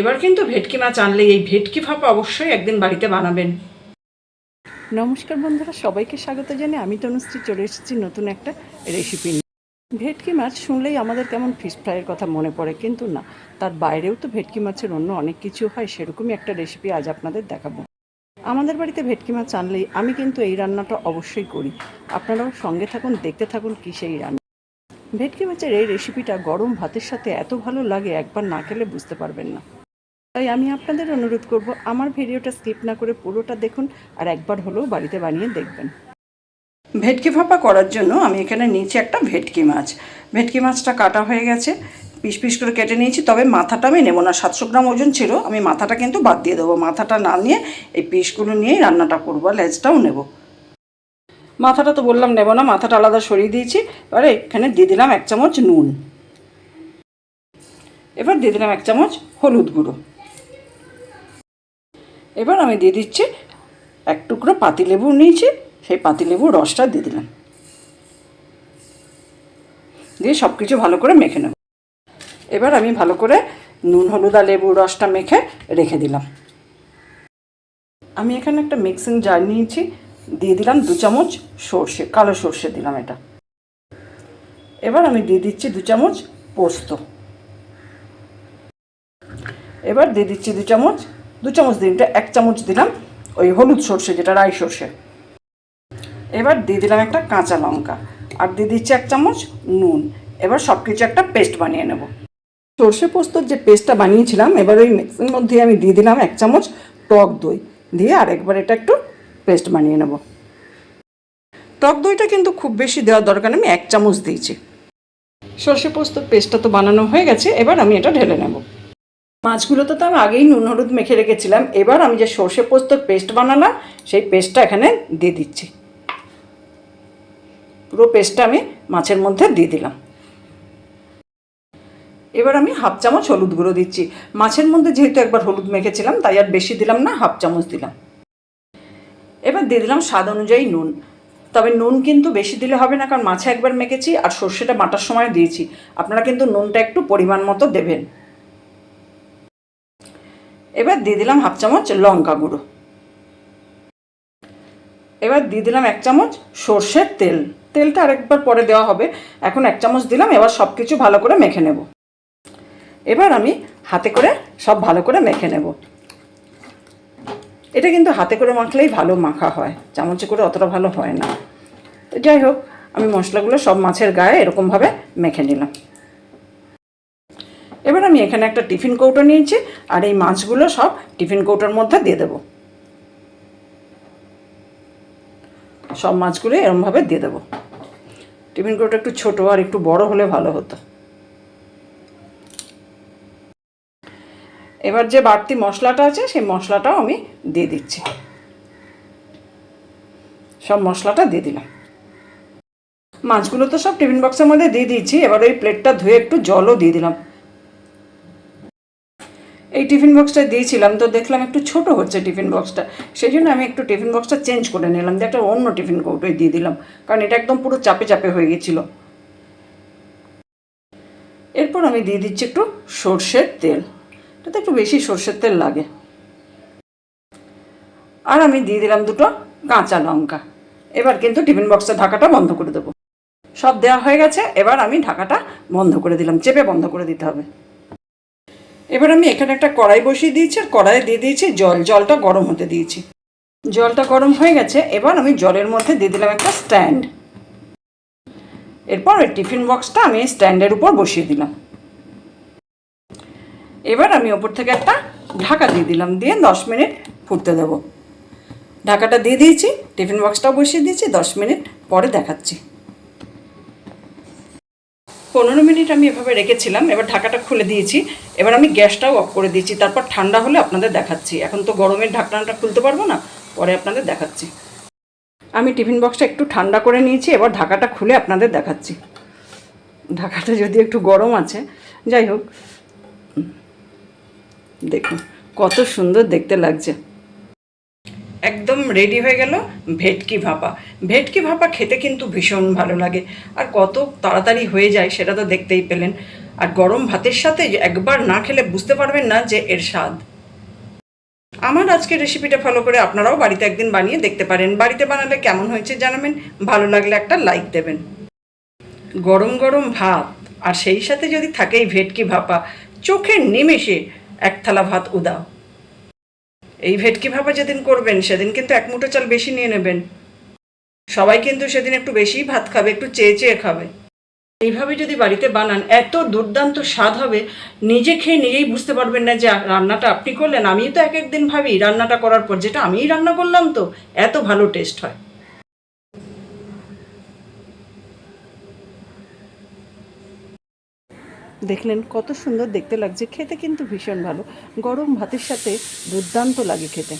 এবার কিন্তু ভেটকি মাছ আনলে এই ভেটকি ভাপা অবশ্যই একদিন বাড়িতে বানাবেন। নমস্কার বন্ধুরা, সবাইকে স্বাগত জানিয়ে আমি তনুশ্রী চলে এসেছি নতুন একটা রেসিপি নিয়ে। ভেটকি মাছ শুনলেই আমাদের কেমন ফিশ ফ্রাইয়ের কথা মনে পড়ে, কিন্তু না, তার বাইরেও তো ভেটকি মাছের অন্য অনেক কিছু হয়, সেরকমই একটা রেসিপি আজ আপনাদের দেখাবো। আমাদের বাড়িতে ভেটকি মাছ আনলেই আমি কিন্তু এই রান্নাটা অবশ্যই করি। আপনারাও সঙ্গে থাকুন, দেখতে থাকুন কী সেই রান্না। ভেটকি মাছের এই রেসিপিটা গরম ভাতের সাথে এত ভালো লাগে, একবার না খেলে বুঝতে পারবেন না। তাই আমি আপনাদের অনুরোধ করব, আমার ভিডিওটা স্কিপ না করে পুরোটা দেখুন আর একবার হলেও বাড়িতে বানিয়ে দেখবেন। ভেটকি ভাপা করার জন্য আমি এখানে নিয়েছি একটা ভেটকি মাছ। ভেটকি মাছটা কাটা হয়ে গেছে, পিস পিস করে কেটে নিয়েছি, তবে মাথাটা আমি নেব না, সাতশো গ্রাম ওজন ছিল, আমি মাথাটা কিন্তু বাদ দিয়ে দেবো, মাথাটা না নিয়ে এই পিসগুলো নিয়েই রান্নাটা করব লেজটাও নেব। মাথাটা তো বললাম নেব না, মাথাটা আলাদা সরিয়ে দিয়েছি, এবারে এখানে দিয়ে দিলাম এক চামচ নুন। এবার দিয়ে দিলাম এক চামচ হলুদ গুঁড়ো। এবার আমি দিয়ে দিচ্ছি এক টুকরো পাতিলেবু নিয়েছি সেই পাতিলেবুর রসটা দিয়ে দিলাম। দিয়ে সব কিছু ভালো করে মেখে নেব। এবার আমি ভালো করে নুন, হলুদা লেবুর রসটা মেখে রেখে দিলাম। আমি এখানে একটা মিক্সিং জার নিয়েছি, দিয়ে দিলাম দু চামচ সর্ষে, কালো সর্ষে দিলাম এটা। এবার আমি দিয়ে দিচ্ছি দু চামচ পোস্ত। এবার দিয়ে দিচ্ছি দু চামচ দু চামচ দিনটা এক চামচ দিলাম ওই হলুদ সর্ষে, যেটা রাই সর্ষে। এবার দিয়ে দিলাম একটা কাঁচা লঙ্কা, আর দিয়ে দিচ্ছি এক চামচ নুন। এবার সব কিছু একটা পেস্ট বানিয়ে নেব। সর্ষে পোস্তর যে পেস্টটা বানিয়েছিলাম, এবার ওই মিক্সির মধ্যে আমি দিয়ে দিলাম এক চামচ টক দই। দিয়ে আরেকবার এটা একটু পেস্ট বানিয়ে নেব। টক দইটা কিন্তু খুব বেশি দেওয়ার দরকার আমি এক চামচ দিয়েছি। সর্ষে পোস্তর পেস্টটা তো বানানো হয়ে গেছে, এবার আমি এটা ঢেলে নেব। মাছগুলোতে তো আমি আগেই নুন, হলুদ মেখে রেখেছিলাম। এবার আমি যে সর্ষে পোস্তর পেস্ট বানালাম, সেই পেস্টটা এখানে দিয়ে দিচ্ছি। পুরো পেস্টটা আমি মাছের মধ্যে দিয়ে দিলাম। এবার আমি হাফ চামচ হলুদ গুঁড়ো দিচ্ছি। মাছের মধ্যে যেহেতু একবার হলুদ মেখেছিলাম, তাই আর বেশি দিলাম না, হাফ চামচ দিলাম। এবার দিয়ে দিলাম স্বাদ অনুযায়ী নুন। তবে নুন কিন্তু বেশি দিলে হবে না, কারণ মাছে একবার মেখেছি আর সর্ষেটা বাটার সময় দিয়েছি। আপনারা কিন্তু নুনটা একটু পরিমাণ মতো দেবেন। এবার দিয়ে দিলাম হাফ চামচ লঙ্কা গুঁড়ো। এবার দিয়ে দিলাম এক চামচ সর্ষের তেল। তেলটা আরেকবার পরে দেওয়া হবে। এখন এক চামচ দিলাম, এবার সব কিছু ভালো করে মেখে নেব। এবার আমি হাতে করে সব ভালো করে মেখে নেব। এটা কিন্তু হাতে করে মাখলেই ভালো মাখা হয়। চামচে করে অতটা ভালো হয় না। তো যাই হোক, আমি মশলাগুলো সব মাছের গায়ে এরকমভাবে মেখে নিলাম। এবার আমি এখানে একটা টিফিন কৌটো নিয়েছি, আর এই মাছগুলো সব টিফিন কৌটোর মধ্যে দিয়ে দেবো। সব মাছগুলো এরমভাবে দিয়ে দেবো। টিফিন কৌটো একটু ছোট আর একটু বড় হলে ভালো হতো। এবার যে বাড়তি মশলাটা আছে, সেই মশলাটাও আমি দিয়ে দিচ্ছি। সব মশলাটা দিয়ে দিলাম। মাছগুলো তো সব টিফিন বক্সের মধ্যে দিয়ে দিয়েছি, এবার ওই প্লেটটা ধুয়ে একটু জলও দিয়ে দিলাম। এই টিফিন বক্সটা দিয়েছিলাম, তো দেখলাম একটু ছোট হচ্ছে টিফিন বক্সটা। সেই জন্য আমি একটু টিফিন বক্সটা চেঞ্জ করে নিলাম, যে একটা অন্য টিফিন কৌটোয় দিয়ে দিলাম, কারণ এটা একদম পুরো চাপে চাপে হয়ে গেছিল। এরপর আমি দিয়ে দিচ্ছি একটু সর্ষের তেল এটাতে একটু বেশি সর্ষের তেল লাগে। আর আমি দিয়ে দিলাম দুটো কাঁচা লঙ্কা। এবার কিন্তু টিফিন বক্সের ঢাকাটা বন্ধ করে দেবো। সব দেওয়া হয়ে গেছে, এবার আমি ঢাকাটা বন্ধ করে দিলাম, চেপে বন্ধ করে দিতে হবে। এবার আমি এখানে একটা কড়াই বসিয়ে দিয়েছি, আর কড়াইয়ে দিয়ে দিয়েছি জল। জলটা গরম হতে দিয়েছি। জলটা গরম হয়ে গেছে, এবার আমি জলের মধ্যে দিয়ে দিলাম একটা স্ট্যান্ড। এরপর ওই টিফিন বক্সটা আমি স্ট্যান্ডের উপর বসিয়ে দিলাম। এবার আমি ওপর থেকে একটা ঢাকা দিয়ে দিলাম, দিয়ে দশ মিনিট ফুটতে দেবো। ঢাকাটা দিয়ে দিয়েছি, টিফিন বক্সটাও বসিয়ে দিয়েছি, দশ মিনিট পরে দেখাচ্ছি। পনেরো মিনিট আমি এভাবে রেখেছিলাম, এবার ঢাকাটা খুলে দিয়েছি। এবার আমি গ্যাসটাও অফ করে দিয়েছি। তারপর ঠান্ডা হলে আপনাদের দেখাচ্ছি। এখন তো গরমের ঢাকনাটা খুলতে পারব না, পরে আপনাদের দেখাচ্ছি। আমি টিফিন বক্সটা একটু ঠান্ডা করে নিয়েছি, এবার ঢাকাটা খুলে আপনাদের দেখাচ্ছি। ঢাকাটা যদি একটু গরম আছে, যাই হোক। দেখুন, কত সুন্দর দেখতে লাগছে। একদম রেডি হয়ে গেল ভেটকি ভাপা। ভেটকি ভাপা খেতে কিন্তু ভীষণ ভালো লাগে। আর কত তাড়াতাড়ি হয়ে যায় সেটা তো দেখতেই পেলেন। আর গরম ভাতের সাথে একবার না খেলে বুঝতে পারবেন না যে এর স্বাদ। আমার আজকের রেসিপিটা ফলো করে আপনারাও বাড়িতে একদিন বানিয়ে দেখতে পারেন। বাড়িতে বানালে কেমন হয়েছে জানাবেন। ভালো লাগলে একটা লাইক দেবেন। গরম গরম ভাত আর সেই সাথে যদি থাকেই ভেটকি ভাপা, চোখের নিমেষে এক থালা ভাত উদাও। এই ভেটকি ভাপা যেদিন করবেন, সেদিন কিন্তু এক মুঠো চাল বেশি নিয়ে নেবেন। সবাই কিন্তু সেদিন একটু বেশি ভাত খাবে, একটু চেয়ে চেয়ে খাবে। এইভাবে যদি বাড়িতে বানান, এত দুর্দান্ত স্বাদ হবে, নিজে খেয়ে নিজেই বুঝতে পারবেন না যে রান্নাটা আপনি করলেন। আমি তো এক একদিন ভাবি, রান্নাটা করার পর, যেটা আমিই রান্না করলাম তো, এত ভালো টেস্ট হয়। দেখলেন কত সুন্দর দেখতে লাগছে। খেতে কিন্তু ভীষণ ভালো। গরম ভাতের সাথে দুর্দান্ত লাগে খেতে।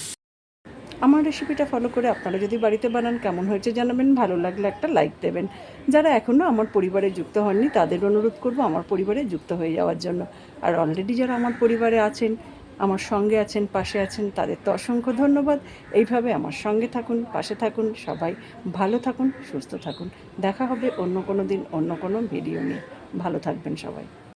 আমার রেসিপিটা ফলো করে আপনারা যদি বাড়িতে বানান, কেমন হয়েছে জানাবেন, ভালো লাগলে একটা লাইক দেবেন। যারা এখনও আমার পরিবারে যুক্ত হননি, তাদের অনুরোধ করব আমার পরিবারে যুক্ত হয়ে যাওয়ার জন্য। আর অলরেডি যারা আমার পরিবারে আছেন, আমার সঙ্গে আছেন, পাশে আছেন, তাদের তো অসংখ্য ধন্যবাদ। এইভাবে আমার সঙ্গে থাকুন, পাশে থাকুন, সবাই ভালো থাকুন, সুস্থ থাকুন। দেখা হবে অন্য কোনো দিন, অন্য কোনো ভিডিও নিয়ে। ভালো থাকবেন সবাই।